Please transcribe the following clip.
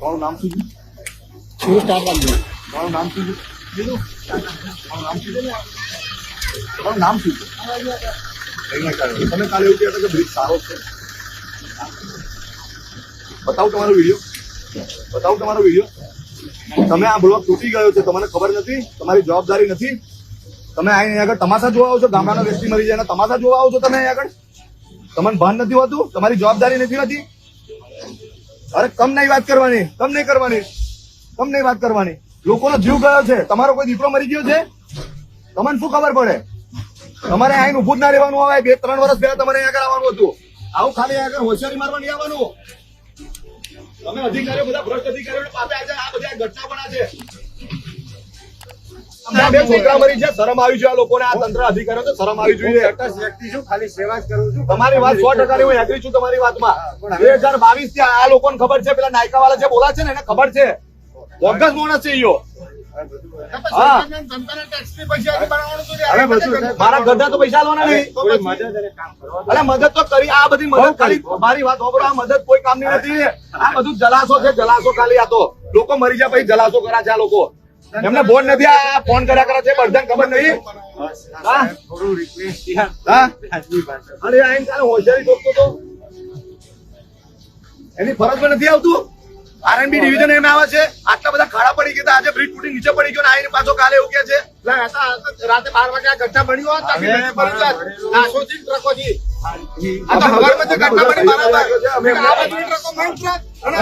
તમારું નામ શું છે? શું સ્ટાફ આપજો તમારું નામ શું છે? તમારું નામ શું છે? તમારું નામ શું છે? કઈને તમે કાલે એવું કહેતા કે બ્રિજ સારો છે. બતાવું તમારો વીડિયો? બતાવું તમારો વીડિયો? તમે આ બ્લોક તૂટી ગયો છે તમને ખબર નથી તમારી જવાબદારી નથી. તમે અહીં આગળ તમાશા જોવા આવો છો ગામડાના વ્યક્તિ મરી જાય તમાશા જોવા આવો છો તમે અહીં આગળ. તમને ભાન નથી હોતું? તમારી જવાબદારી નથી હોતી? અરે, કમ નહીં વાત કરવાની, કમ નહીં કરવાની, કમ નહીં વાત કરવાની. લોકોનો જીવ ગયો છે, તમારો કોઈ દીકરો મરી ગયો છે? તમને શું ખબર પડે? તમારે અહીં ઉભું જ ના રહેવાનું આવે બે, ત્રણ વર્ષ પહેલા તમારે અહીંયા આવવાનું હતું. આવું ખાલી આગળ હોશિયારી મારવા નહીં આવવાનું. તમે અધિકારીઓ, બધા ભ્રષ્ટ અધિકારીઓ પાસે આ બધા ઘટના પણ આ બે છોકરા મરી છે શરમ આવી જોઈએ લોકોને આ તંત્ર અધિકારીઓ તો શરમ આવી જોઈએ. વ્યક્તિ છું ખાલી સેવા જ કરું છું. તમારી વાત સો ટકાની હું એગ્રી છું તમારી વાતમાં. બે હજાર બાવીસથી આ લોકોને ખબર છે પેલા નાયકા વાળા જે બોલા છે ને એને ખબર છે. બોગસ માણસ છે ઈયો. હા. જનતાના ટેક્સની પૈસા બનાવવાનું હતું હવે બધું મારા ગઢા તો પૈસા લેવાના નહીં. અરે મદદ તો કરી આ બધી મદદ ખાલી મારી વાત હોબળો આ મદદ કોઈ કામની નથી. આ બધું જલાસો છે જલાસો ખાલી આ તો. લોકો મરી જાય પછી જલાસો કરા છે આ લોકો. એમને ફોન નથી આ ફોન કર્યા કરે છે બધાને ખબર નહીં હા? થોડું રિક્વેસ્ટ નથી આવતું આરએનબી ડિવિઝન એમ આવે છે આટલા બધા ખાડા પડી ગયા આજે બ્રિજ તૂટી નીચે પડી ગયો ને આઈને પાછો કાલે એવું છે રાતે બાર વાગે આ બની હોત બની અમે અમે ટ્રકો મારી ટ્રક અને